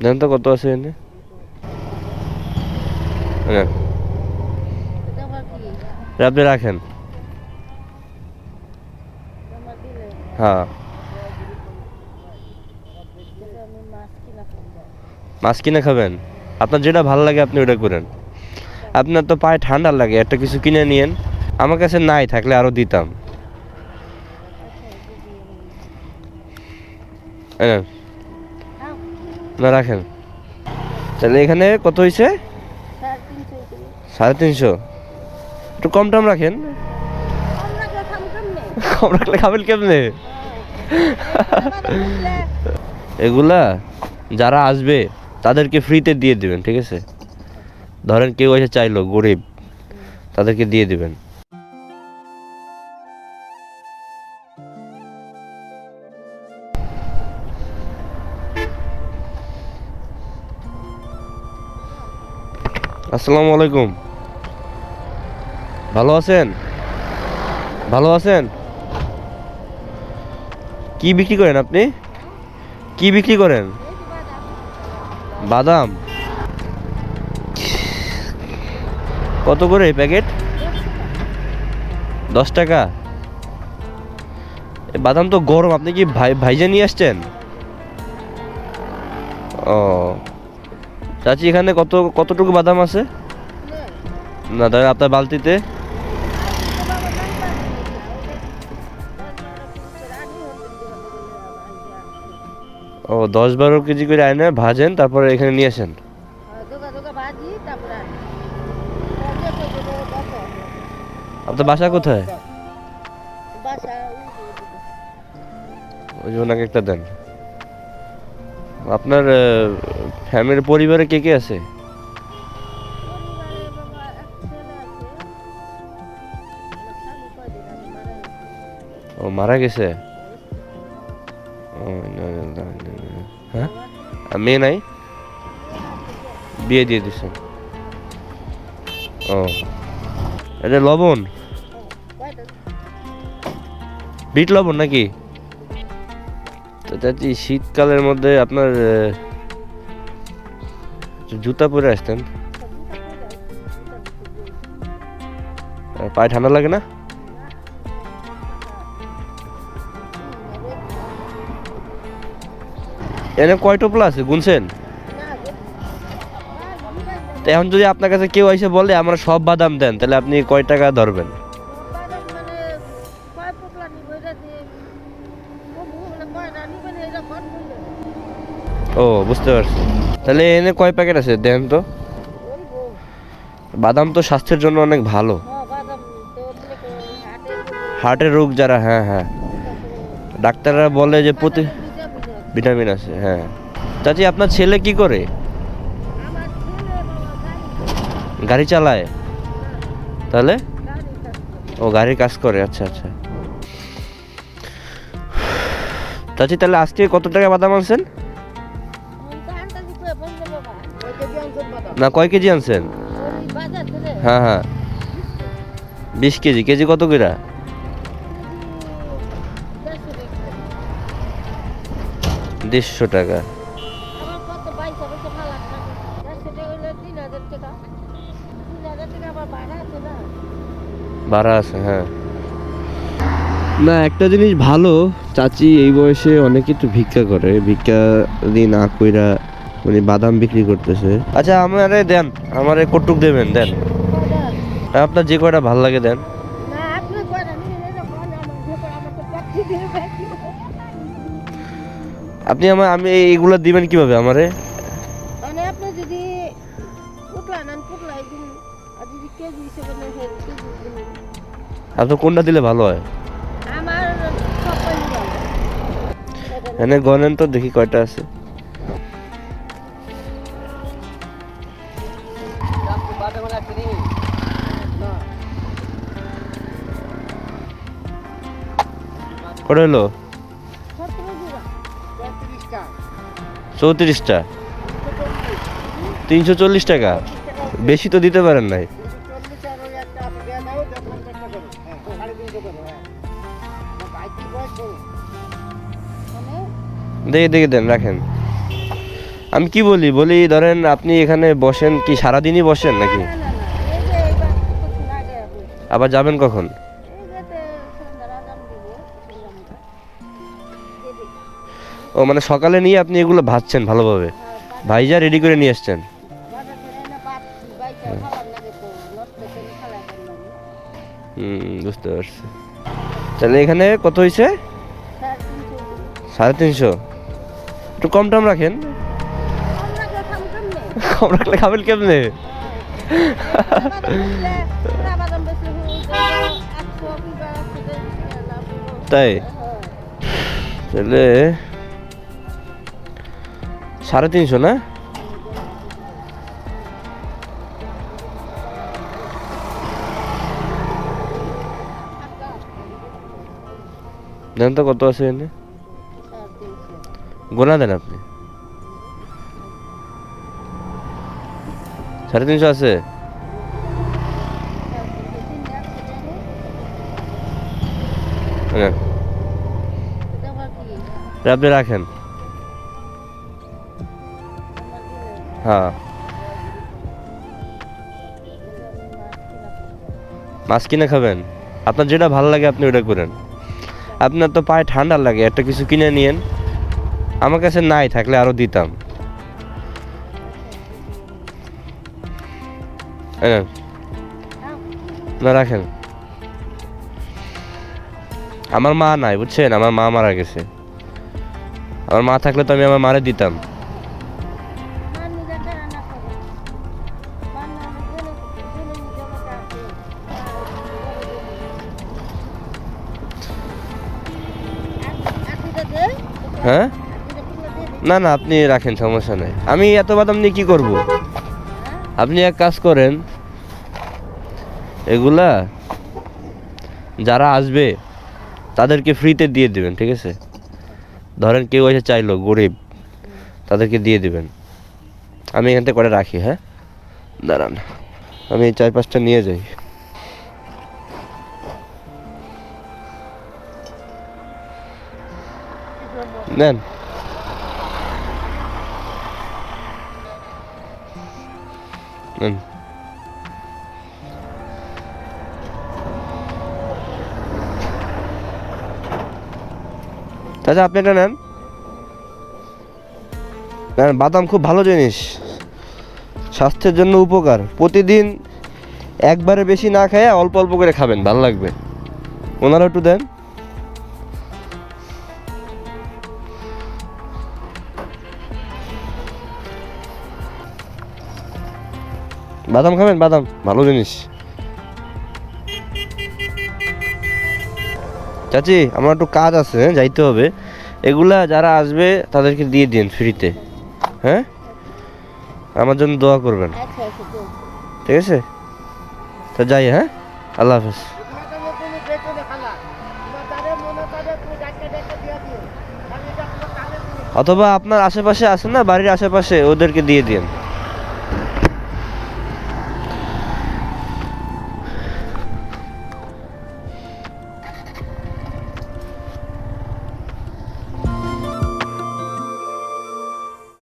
দেন তো কত আছে এনে হ্যাঁ আপনি রাখেন হ্যাঁ মাছ কিনা খাবেন আপনার যেটা ভালো লাগে আপনি ওটা করেন আপনার তো পায়ে ঠান্ডা লাগে একটা কিছু কিনে নিয়েন আমার কাছে নাই থাকলে আরও দিতাম। খাও না, রাখেন। তাহলে এখানে কত হয়েছে সাড়ে তিনশো। একটু কম টম রাখেন। কম রাখলে খাবেন কেমনে। এগুলা যারা আসবে, তাদেরকে ফ্রিতে দিয়ে দিবেন, ঠিক আছে? ধরেন কেউ এসে চাইলো, গরিব, তাদেরকে দিয়ে দিবেন। আসসালামু আলাইকুম। ভালো আছেন? ভালো আছেন? কি বিক্রি করেন আপনি? কি বিক্রি করেন? বাদাম। কত করে এই প্যাকেট? দশ টাকা। বাদাম তো গরম, আপনি কি ভাই ভাইজে নিয়ে আসছেন? ও। চাচি, এখানে কত, কতটুকু বাদাম আছে? না দাদা আপনার বালতিতে। ও, দশ বারো কেজি করে আনে, ভাজেন, তারপরে এখানে নিয়ে আসেন। আপনার বাসা কোথায়? ওই যে ওনাকে একটা দেন। আপনার ফ্যামিলির পরিবারে কে কে আছে? ও, মারা গেছে। হ্যাঁ? মেয়ে নাই? বিয়ে দিয়ে দিছে। ও। এটা লবণ? বিট লবণ নাকি? তো চাচি, শীতকালের মধ্যে আপনার জুতা পরে আসতেন। পায়ে ঠান্ডা লাগে না? এনে কয় টোপলা আছে, গুনছেন? এখন যদি আপনার কাছে কেউ এসে বলে, আমরা সব বাদাম দেন, তাহলে আপনি কয় টাকা ধরবেন? ও, বুঝতে পারছি। তাহলে এনে কয় প্যাকেট আছে? দেন তো। বাদাম তো স্বাস্থ্যের জন্য অনেক ভালো। হার্টের রোগ যারা হ্যাঁ হ্যাঁ। ডাক্তাররা বলে যে প্রতি ভিটামিন আছে হ্যাঁ। চাচি, আপনার ছেলে কি করে? গাড়ি চালায়? তাহলে? ও, গাড়ির কাজ করে আচ্ছা আচ্ছা। চাচি, তাহলে আজকে কত টাকা বাদাম আনছেন? না, কয় কেজি আনছেন? হ্যাঁ হ্যাঁ। বিশ কেজি কেজি কত করে দেড়শো টাকা। তো বাড়া আছে হ্যাঁ। না, একটা জিনিস ভালো, চাচি এই বয়সে অনেক কিছু ভিক্ষা করে। ভিক্ষা যদি না কইরা উনি বাদাম বিক্রি করতেছে। আচ্ছা আমারে দেন আমারে কটুক দেবেন দেন। আপনার যে কয়টা ভালো লাগে দেন। আপনি আমার আমি এইগুলো দিবেন কীভাবে আমারে? মানে আপনি যদি পুটলা নেন পুটলাই দিন আর যদি কেজি হিসেবে নেন কেজি দিন আপনি কোনটা দিলে ভালো হয়? আমার সব ভালো এনে গনেন তো দেখি কয়টা আছে। কটা হলো? চৌত্রিশটা। তিনশো চল্লিশ টাকা। বেশি তো দিতে পারেন নাই। দেখে দেখে দেন রাখেন। আমি কি বলি? বলি ধরেন আপনি এখানে বসেন কি সারাদিনই বসেন নাকি? আবার যাবেন কখন? ও মানে সকালে নিয়ে আপনি এগুলো ভাজছেন ভালোভাবে। ভাইজা রেডি করে নিয়ে আসছেন। বুঝতে পারছি। তাহলে এখানে কত হয়েছে? সাড়ে তিনশো। একটু কম টম রাখেন। কম রাখলে খাবেন কেমনে। তাই। তাহলে সাড়ে তিনশো, না দেন তো কত আছে এনে। গোনা দেন আপনি সাড়ে তিনশো আছে। হ্যাঁ আপনি রাখেন। হ্যাঁ। মাছ কিনা খাবেন। আপনার যেটা ভালো লাগে আপনি ওটা করেন। আপনার তো পায়ে ঠান্ডা লাগে, একটা কিছু কিনে নিয়েন। আমার কাছে নাই, থাকলে আরও দিতাম। না, রাখেন। আমার মা নাই, বুঝছেন? আমার মা মারা গেছে। আমার মা থাকলে তো আমি আমার মারে দিতাম। হ্যাঁ। না না, আপনি রাখেন, সমস্যা নেই আমি এত বাদাম নিয়ে কি করব? আপনি এক কাজ করেন, এগুলা যারা আসবে, তাদেরকে ফ্রিতে দিয়ে দিবেন, ঠিক আছে ধরেন কেউ এসে চাইলো, গরিব, তাদেরকে দিয়ে দিবেন। আমি এখান থেকে করে রাখি হ্যাঁ? দাঁড়ান, আমি এই চার পাঁচটা নিয়ে যাই। নেন। নেন। চাচা, আপনি এটা নেন। বাদাম খুব ভালো জিনিস। স্বাস্থ্যের জন্য উপকার। প্রতিদিন একবারে বেশি না খেয়ে অল্প অল্প করে খাবেন, ভালো লাগবে। ওনারা একটু দেন। বাদাম খাবেন? বাদাম, ভালো জিনিস। চাচি আমার একটু কাজ আছে যাইতে হবে। এগুলা যারা আসবে তাদেরকে দিয়ে দিন ফ্রিতে হ্যাঁ? আমার জন্য দোয়া করবেন। আচ্ছা, আচ্ছা। ঠিক আছে? তা যাই হ্যাঁ? আল্লাহ হাফেজ। অথবা আপনার আশেপাশে আছে না বাড়ির আশেপাশে ওদেরকে দিয়ে দিন।